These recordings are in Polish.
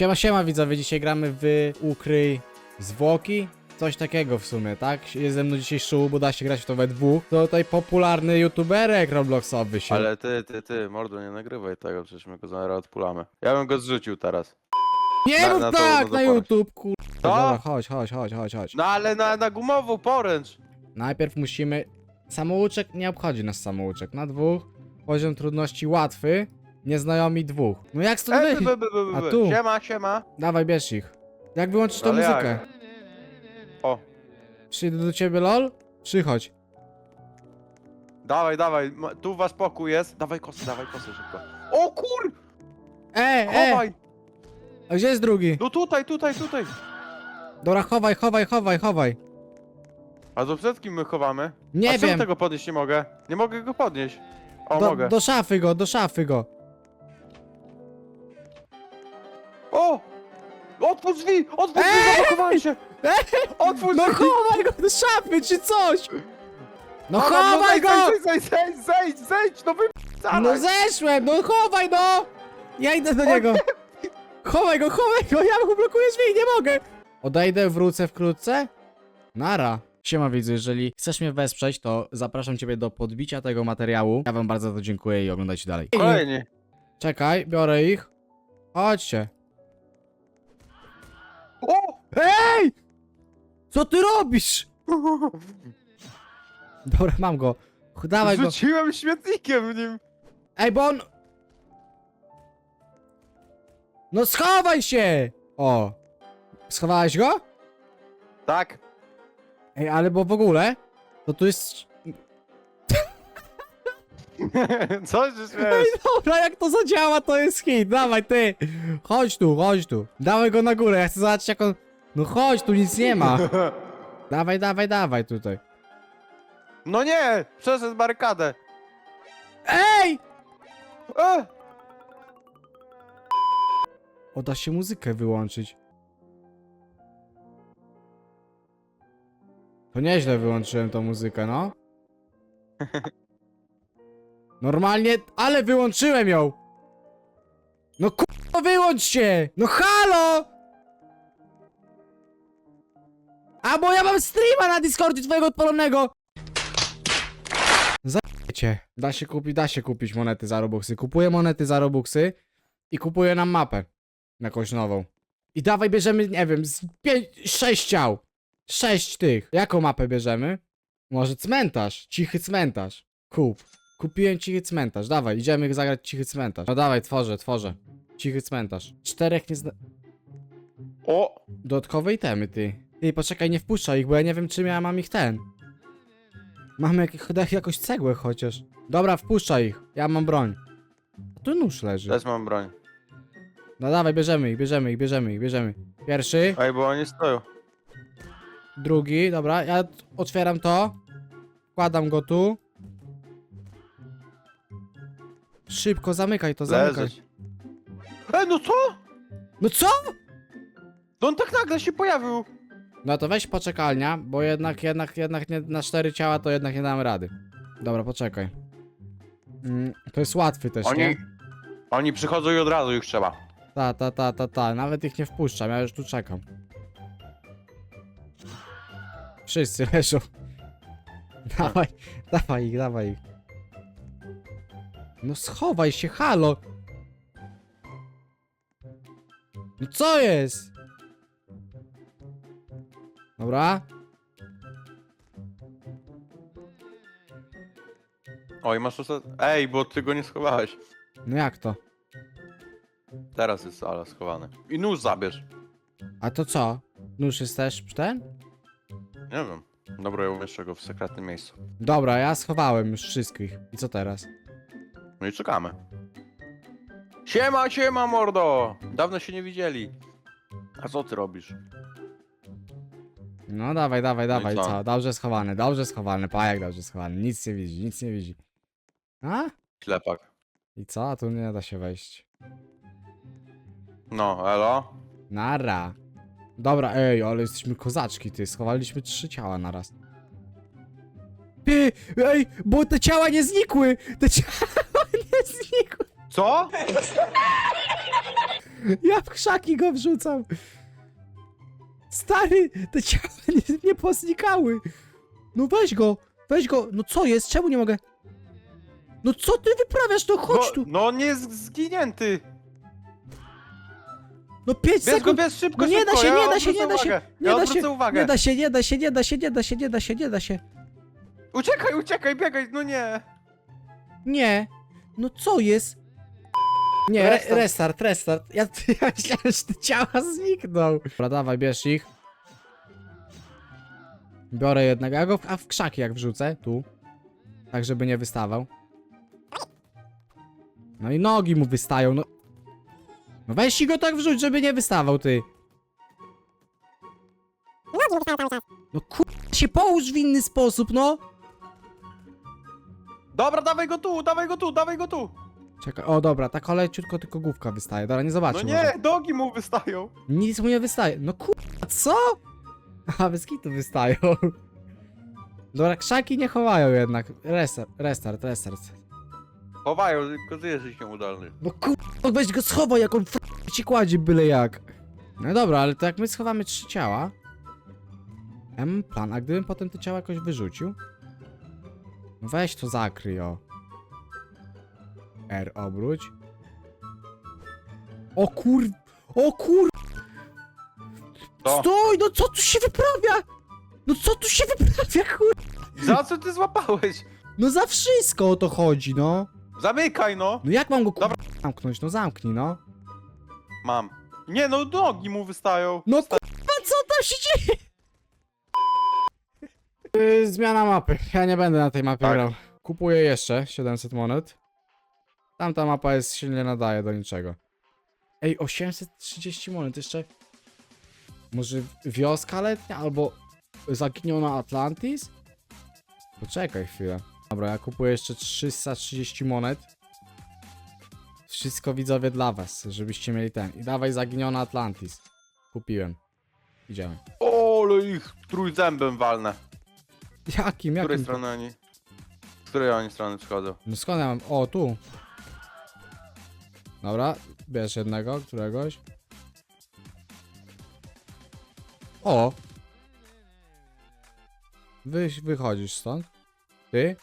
Siema, siema widzowie, dzisiaj gramy w Ukryj Zwłoki. Coś takiego w sumie, tak? Jest ze mną dzisiaj Szu, bo da się grać w to we dwóch. To tutaj popularny youtuberek robloxowy się. Ale ty, ty, ty, mordo, nie nagrywaj tego, przecież my go zaraz odpulamy. Ja bym go zrzucił teraz. Nie na- mów na to- tak, na na, to poręcz. YouTube, kur... Co? Dobra, chodź, chodź, chodź, chodź, chodź. No ale na, na gumową poręcz. Najpierw musimy... Samouczek, nie obchodzi nas samouczek. Na dwóch, poziom trudności łatwy, nieznajomi dwóch. No jak stąd E, wyjść? by, by, by, by, A by. tu? Siema, siema. Dawaj, bierz ich. Jak wyłączysz tą Ale jak? muzykę? O, Przyjdę do ciebie, lol? Przychodź. dawaj, dawaj, ma- tu was pokój jest. Dawaj kosy, dawaj kosy szybko. O kur! E, e! Chowaj! A gdzie jest drugi? No tutaj, tutaj, tutaj. Dobra, chowaj, chowaj, chowaj, chowaj. A do przed kim my chowamy? Nie A czemu wiem. tego podnieść nie mogę? Nie mogę go podnieść. O, Do, mogę. do szafy go, do szafy go. O! Otwórz drzwi! Otwórz drzwi, zablokowałem się! Otwórz No drzwi! chowaj go do szafy, czy coś! No Adam, chowaj zejdź, go! Zejdź, zejdź, zejdź, zejdź, zejdź, no wy... No zeszłem, no chowaj no! Ja idę do niego. Chowaj go, chowaj go, ja mu blokuję drzwi, nie mogę. Odejdę, wrócę wkrótce. Nara. Siema widzu, jeżeli chcesz mnie wesprzeć, to zapraszam ciebie do podbicia tego materiału. Ja wam bardzo za to dziękuję i oglądajcie dalej. Czekaj, biorę ich. Chodźcie. O! Ej! Co ty robisz? Dobra, mam go. Ch- Dawaj go. Rzuciłem śmietnikiem w nim. Ej, bo on... No schowaj się! O. Schowałeś go? Tak. Ej, ale bo w ogóle... To tu jest... Co się śmiesz? Dobra, jak to zadziała, to jest hit. Dawaj, ty. Chodź tu, chodź tu. Dawaj go na górę, ja chcę zobaczyć jak on... No chodź, tu nic nie ma. Dawaj, dawaj, dawaj tutaj. No nie! Przeszedł barykadę. Ej! E! O, da się muzykę wyłączyć. To nieźle wyłączyłem tą muzykę, no. Normalnie, ale wyłączyłem ją! No kurwa, wyłącz się! No halo! A bo ja mam streama na Discordzie twojego odpalonego! Zajecie. Da się kupić, da się kupić monety za Robuxy. Kupuję monety za Robuxy i kupuję nam mapę. Jakąś nową. I dawaj bierzemy, nie wiem, z pięć, sześć ciał. Sześć tych. Jaką mapę bierzemy? Może cmentarz. Cichy cmentarz. Kup. Kupiłem cichy cmentarz. Dawaj, idziemy zagrać cichy cmentarz. No dawaj, tworzę, tworzę. Cichy cmentarz. Czterech nie zna... O! Dodatkowe itemy, ty. Ty, poczekaj, nie wpuszczaj ich, bo ja nie wiem, czym ja mam ich ten. Mamy jak, jakoś cegłę chociaż. Dobra, wpuszczaj ich. Ja mam broń. A tu nóż leży. Też mam broń. No dawaj, bierzemy ich, bierzemy ich, bierzemy ich, bierzemy. Pierwszy, Ej, bo oni stoją. drugi, dobra, ja otwieram to. Wkładam go tu. Szybko, zamykaj to, zamykaj. Leżeć. Ej, no co? No co? No on tak nagle się pojawił. No to weź poczekalnia, bo jednak, jednak, jednak nie, na cztery ciała to jednak nie damy rady. Dobra, poczekaj. Mm, to jest łatwy też, Oni... nie? Oni przychodzą i od razu ich trzeba. Ta, ta, ta, ta, ta. Nawet ich nie wpuszczam, ja już tu czekam. Wszyscy leżą. Dawaj, dawaj ich, dawaj ich. No schowaj się, halo! No co jest? Dobra. Oj, masz ostatni... Ej, bo ty go nie schowałeś. No jak to? Teraz jest ale schowany. I nóż zabierz. A to co? Nóż jest też ten? Nie wiem. Dobra, ja umieszczę go w sekretnym miejscu. Dobra, ja schowałem już wszystkich. I co teraz? No i czekamy. Siema, siema, mordo! Dawno się nie widzieli. A co ty robisz? No dawaj, dawaj, No dawaj, co? co? Dobrze schowany, dobrze schowany, pajak dobrze schowany, nic nie widzi, nic nie widzi. A? Ślepak. I co? Tu nie da się wejść. No, elo? Nara. Dobra, ej, ale jesteśmy kozaczki, ty. Schowaliśmy trzy ciała naraz. Ty, ej, bo te ciała nie znikły! Te ciała nie znikły! Co? Ja w krzaki go wrzucam. Stary, te ciała nie, nie poznikały. No weź go, weź go. No co jest? Czemu nie mogę? No co ty wyprawiasz? No chodź no, tu. no on jest zginięty. No 5 Bierz go, sekund. bierz szybko, No nie da szybko, się, ja nie da się, nie da się, uwagę. nie ja da odwrócę się, uwagę. nie da się, nie da się, nie da się, nie da się, nie da się, nie da się. Uciekaj, uciekaj, biegaj, no nie. Nie. No co jest? Nie, re Restart. restart, restart. Ja, ja myślałem, że te ciała znikną. Dobra, dawaj, bierz ich. Biorę jednego, ja go w, a w krzaki jak wrzucę, tu. Tak, żeby nie wystawał. No i nogi mu wystają, no. No weź i go tak wrzuć, żeby nie wystawał, ty. No kur... się połóż w inny sposób, no. Dobra, dawaj go tu, dawaj go tu, dawaj go tu. Czekaj, o dobra, tak oleciutko tylko główka wystaje. Dobra, nie No zobaczmy. nie, nogi mu wystają. Nic mu nie wystaje. No kurwa, co? A, bez kitu wystają. Dobra, krzaki nie chowają jednak. Restart, restart, restart. Chowają, tylko ty jesteś nieudolny. No kurwa, weź go schowaj, jak on f- ci kładzie byle jak. No dobra, ale to jak my schowamy trzy ciała... Ja mam plan, a gdybym potem te ciała jakoś wyrzucił? No weź to zakryj, o. R obróć. O kur... O kur... To. Stój, no co tu się wyprawia? No co tu się wyprawia, kur... Za co ty złapałeś? No za wszystko o to chodzi, no. Zamykaj no. No jak mam go kur... zamknąć? No zamknij, no. Mam. Nie no, nogi mu wystają. No kurwa, co tam się dzieje? Yy, zmiana mapy. Ja nie będę na tej mapie Tak. grał. Kupuję jeszcze 700 monet. Tamta mapa jest się nie nadaje do niczego. Ej, 830 monet jeszcze. Może wioska letnia albo zaginiona Atlantis? Poczekaj chwilę. Dobra, ja kupuję jeszcze 330 monet. Wszystko widzowie dla was, żebyście mieli ten. I dawaj zaginiona Atlantis. Kupiłem. Idziemy. O, ale ich trójzębem walnę. Jakim, Z której jakim? strony oni? Z której oni strony przychodzą? No skąd ja mam? O, tu. Dobra, bierz jednego, któregoś. O! Wy, wychodzisz stąd. Ty?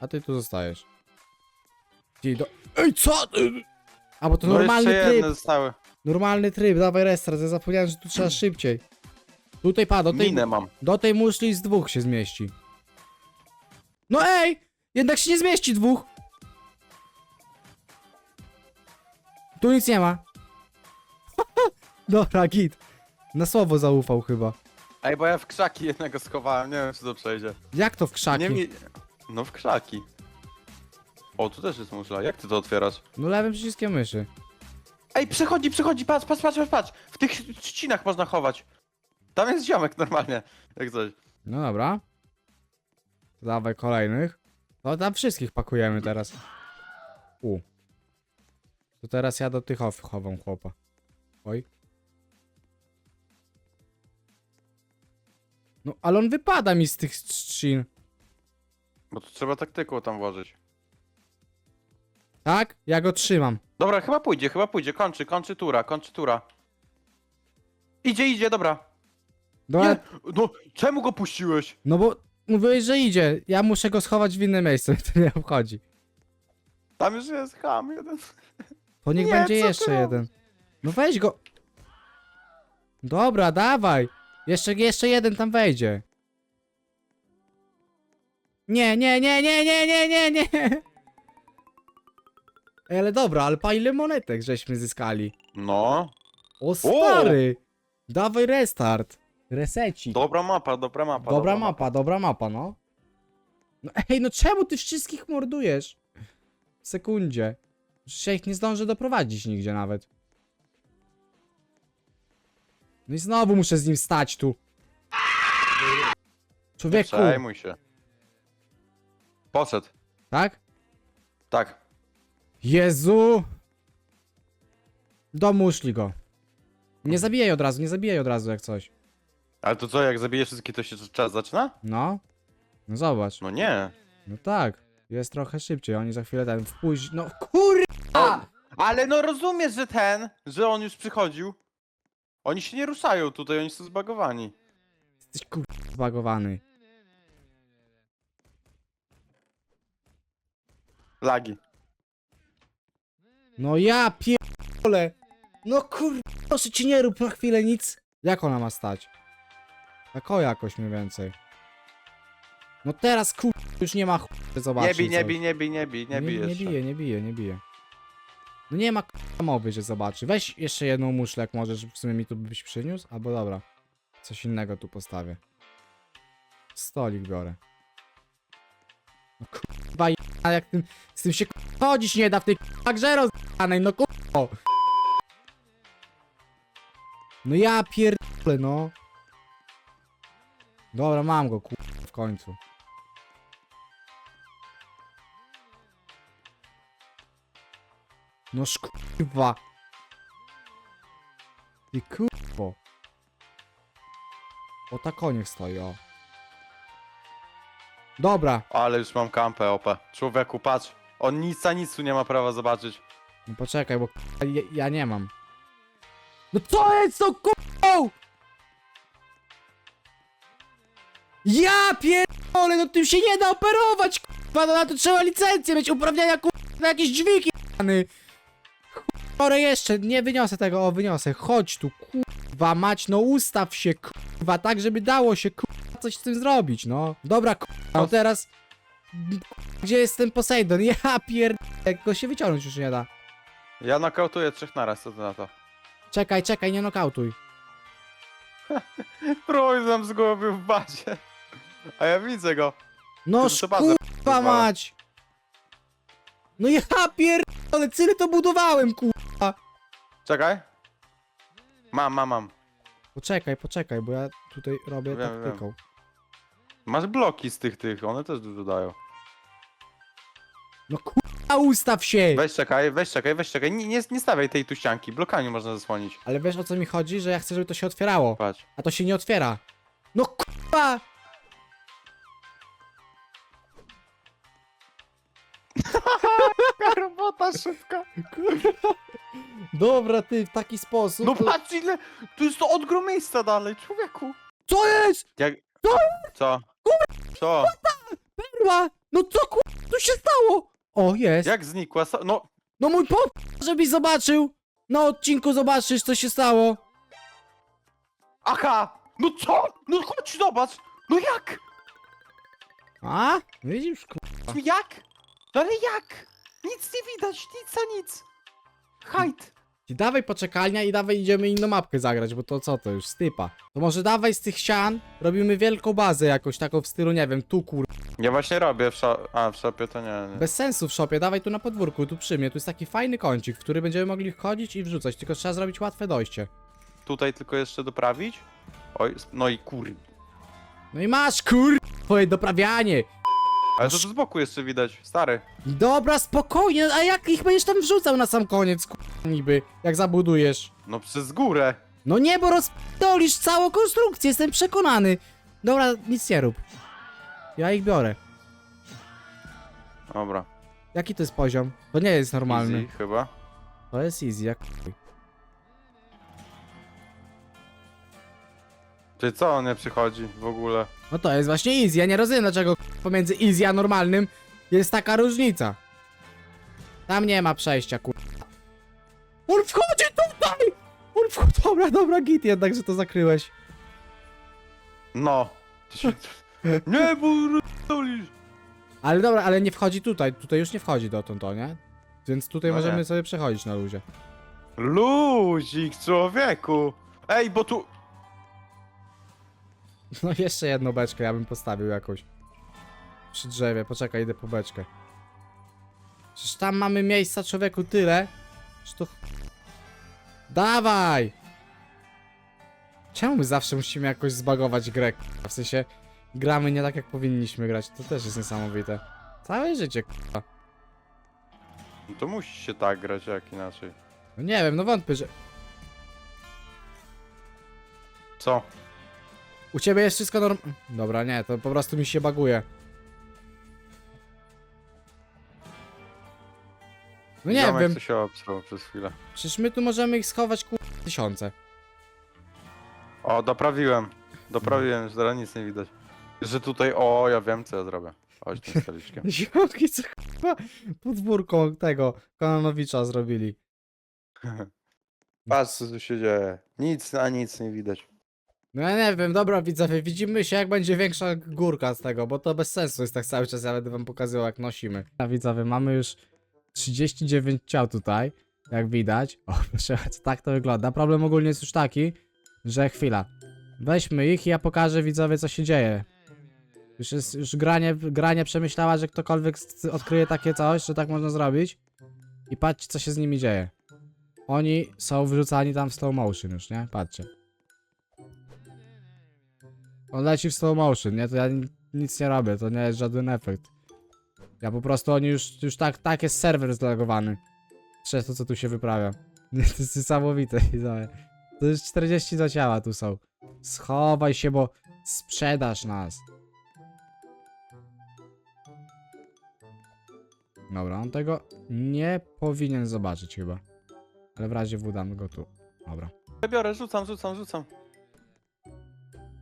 A ty tu zostajesz. Ty do... Ej, co? ty? A, bo to No normalny jeszcze tryb. jedne zostały. Normalny tryb, dawaj restart. Ja zapomniałem, że tu trzeba szybciej. Tutaj pa, do tej, Minę mam. do tej muszli z dwóch się zmieści. No ej! Jednak się nie zmieści dwóch! Tu nic nie ma. Dobra, git. Na słowo zaufał chyba. Ej, bo ja w krzaki jednego schowałem, nie wiem czy to przejdzie. Jak to w krzaki? Nie mi... No w krzaki. O, tu też jest muszla. Jak ty to otwierasz? No lewym przyciskiem myszy. Ej, przechodzi, przechodzi, patrz, patrz, patrz, patrz, patrz. W tych trzcinach można chować. Tam jest ziomek normalnie, jak coś. No dobra. Dawaj kolejnych. No tam wszystkich pakujemy teraz. U. To teraz ja do tych chow- chowam chłopa. Oj. No ale on wypada mi z tych trzcin. Bo tu trzeba taktyką tam włożyć. Tak? Ja go trzymam. Dobra, chyba pójdzie, chyba pójdzie. Kończy, kończy tura, kończy tura. Idzie, idzie, dobra. No, Nie, no, czemu go puściłeś? no bo mówiłeś, że idzie. Ja muszę go schować w inne miejsce, to nie obchodzi. Tam już jest ham jeden. To niech Nie, będzie co ty jeszcze robisz? jeden. No weź go. Dobra, dawaj. Jeszcze, jeszcze jeden tam wejdzie. Nie, nie, nie, nie, nie, nie, nie, nie. Ej, Ale dobra, ale pa ile monetek żeśmy zyskali. No, O stary. Dawaj restart. Resecik. dobra mapa, dobra mapa. Dobra mapa, dobra mapa, no. no. Ej, no czemu ty wszystkich mordujesz? W sekundzie. Przecież ja ich nie zdążę doprowadzić nigdzie nawet. No i znowu muszę z nim stać tu. Nie Człowieku, przejmuj się. Poszedł. tak? Tak. Jezu! Domuszli go. Nie zabijaj od razu, nie zabijaj od razu jak coś. Ale to co, jak zabijesz wszystkie, to się czas zaczyna? No. No zobacz. No nie. No tak. Jest trochę szybciej, oni za chwilę ten wpóź... No kurwa! Ale no rozumiesz, że ten, że on już przychodził. Oni się nie ruszają tutaj, oni są zbagowani. Jesteś kur... zbagowany. Lagi. No ja pierdolę. No kur... proszę ci nie rób na chwilę nic. Jak ona ma stać? Tako jakoś mniej więcej. No teraz kur... już nie ma chuj, zobacz. Nie bij, nie bij, nie bij, nie bij, nie bij nie, jeszcze. bije, nie bije, nie bije. No nie ma k***a mowy, że zobaczy. Weź jeszcze jedną muszlę, jak możesz, w sumie mi tu byś przyniósł, albo dobra. Coś innego tu postawię. Stolik biorę. No kurwa, a jak tym, z tym się k***a chodzić nie da w tej k***a grze rozdanej, no kurwa. No ja pierdolę, no. Dobra, mam go, kurwa, w końcu. No kurwa. Ty kurwo. O ta koniec stoi, o. Dobra. Ale już mam kampę, opa. Człowieku, patrz. On nic a nic tu nie ma prawa zobaczyć. No poczekaj, bo ja, ja nie mam. No co jest to kurwą? Ja pierdolę, no tym się nie da operować, kurwa, no na to trzeba licencję mieć, uprawnienia, kurwa, na jakieś dźwigi, jany. Chore jeszcze, nie wyniosę tego, o, wyniosę, chodź tu, kurwa, mać, no ustaw się, kurwa, tak, żeby dało się, kurwa, coś z tym zrobić, no. Dobra, kurwa, no teraz... Gdzie jest ten Poseidon? Ja pierdolę, jak go się wyciągnąć już nie da. Ja nokautuję trzech naraz, co ty na to? Czekaj, czekaj, nie nokautuj. Prój nam zgubił w bazie. A ja widzę go. No to bardzo kurwa mać! No ja pierdolę, tyle to budowałem, kurwa. Czekaj. Mam, mam, mam. Poczekaj, poczekaj, bo ja tutaj robię Wiem, wiem. taktyką. Masz bloki z tych, tych, one też dużo dają. No kurwa, ustaw się! Weź czekaj, weź czekaj, weź czekaj. Nie, nie, nie stawiaj tej tu ścianki, blokami można zasłonić. Ale wiesz o co mi chodzi? Że ja chcę, żeby to się otwierało. Patrz. A to się nie otwiera. No kurwa! Robota szybka. Dobra, ty, w taki sposób. No to- patrz ile, tu jest to odgrom miejsca dalej, człowieku. Co jest? Jak... Co? Co? Co? Kurwa! No co kurwa tu się stało? O, jest. Jak znikła? sa- No, No mój pop, żebyś zobaczył. Na odcinku zobaczysz, co się stało. aha! No co? No chodź, zobacz! No jak? A? Widzisz, kurwa. Jak? No ale jak? Nic nie widać, nic a nic. Hajt. I Dawaj poczekalnia i dawaj idziemy inną mapkę zagrać, bo to co to już, stypa. To może dawaj z tych ścian, robimy wielką bazę jakoś taką w stylu, nie wiem, tu kur... Ja właśnie robię w szo... A, w szopie to nie, nie. Bez sensu w shopie, dawaj tu na podwórku, tu przy mnie, tu jest taki fajny kącik, w który będziemy mogli wchodzić i wrzucać, tylko trzeba zrobić łatwe dojście. Tutaj tylko jeszcze doprawić. Oj, no i kur... No i masz kur... twoje doprawianie. Ale to z boku jeszcze widać, stary. Dobra, spokojnie, a jak ich będziesz tam wrzucał na sam koniec, kur... niby, jak zabudujesz? No przez górę. No nie, bo rozpdolisz całą konstrukcję, jestem przekonany. Dobra, nic nie rób. Ja ich biorę. Dobra. Jaki to jest poziom? To nie jest normalny. Easy, chyba. To jest easy, jak chuj. Czy co on nie przychodzi w ogóle? No to jest właśnie easy, ja nie rozumiem dlaczego pomiędzy easy a normalnym jest taka różnica. Tam nie ma przejścia, kur... On wchodzi tutaj! On wchodzi... Dobra, dobra, git jednak, że to zakryłeś. No. Ty się... nie, bo. Ale dobra, ale nie wchodzi tutaj, tutaj już nie wchodzi dotąd, to nie? Więc tutaj No możemy nie. sobie przechodzić na luzie. Luzik, człowieku. Ej, bo tu... No jeszcze jedną beczkę ja bym postawił jakoś. Przy drzewie, poczekaj, idę po beczkę. Przecież tam mamy miejsca człowieku tyle, że to... Dawaj! Czemu my zawsze musimy jakoś zbagować grę? k***a? W sensie, gramy nie tak jak powinniśmy grać, to też jest niesamowite. Całe życie, k***a. No to musi się tak grać, jak inaczej. No nie wiem, no wątpię, że... Co? U ciebie jest wszystko norm... Dobra, nie, to po prostu mi się baguje. No nie Ziomek wiem, się obsrał przez chwilę. przecież my tu możemy ich schować ku... tysiące. O, doprawiłem. Doprawiłem, że teraz nic nie widać. Że tutaj, o, ja wiem co ja zrobię. Chodź tym stoliczkiem. Ziomki, co chyba podwórką tego Kononowicza zrobili. Patrz co tu się dzieje. Nic, a nic nie widać. No ja nie wiem, dobra widzowie, widzimy się jak będzie większa górka z tego, bo to bez sensu jest tak cały czas, ja będę wam pokazywał jak nosimy. Widzowie, mamy już 39 ciał tutaj, jak widać. O, proszę tak to wygląda. Problem ogólnie jest już taki, że chwila. Weźmy ich i ja pokażę widzowie co się dzieje. Już jest, już granie, granie przemyślała, że ktokolwiek odkryje takie coś, że tak można zrobić. I patrzcie co się z nimi dzieje. Oni są wrzucani tam w slow motion już, nie? Patrzcie. On leci w slow motion, nie? To ja ni- nic nie robię, to nie jest żaden efekt. Ja po prostu, oni już, już tak, tak jest serwer zlogowany. Przez to, co tu się wyprawia. To jest niesamowite. To już 40 do ciała tu są. Schowaj się, bo sprzedasz nas. Dobra, on tego nie powinien zobaczyć chyba. Ale w razie W damy go tu. Dobra. Biorę, rzucam, rzucam, rzucam.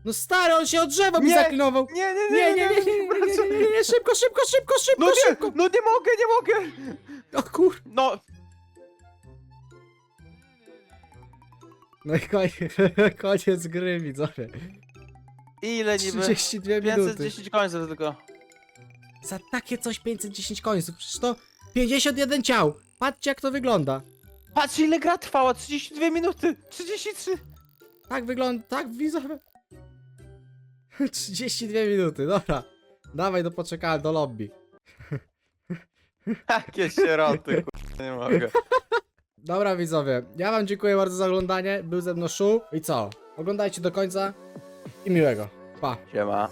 No stary, on się od drzewa mi Nie! zaklinował! Nie, nie, Nie, nie, nie, nie, nie, nie, nie, nie, nie, szybko, szybko, szybko, szybko, No nie, szybko! no nie mogę, nie mogę! O kur... No, No i koniec, koniec gry, widzowie. ile niby? 32 minuty. 510 końców tylko. Za takie coś 510 końców, przecież to 51 ciał. Patrzcie jak to wygląda. Patrz ile gra trwała, 32 minuty, 33. Tak wygląda, tak widzowie. 32 minuty, dobra. Dawaj do poczekania, do lobby. Jakie sieroty, k***a, nie mogę. Dobra widzowie, ja wam dziękuję bardzo za oglądanie, był ze mną Szu i co? Oglądajcie do końca i miłego. Pa. Siema.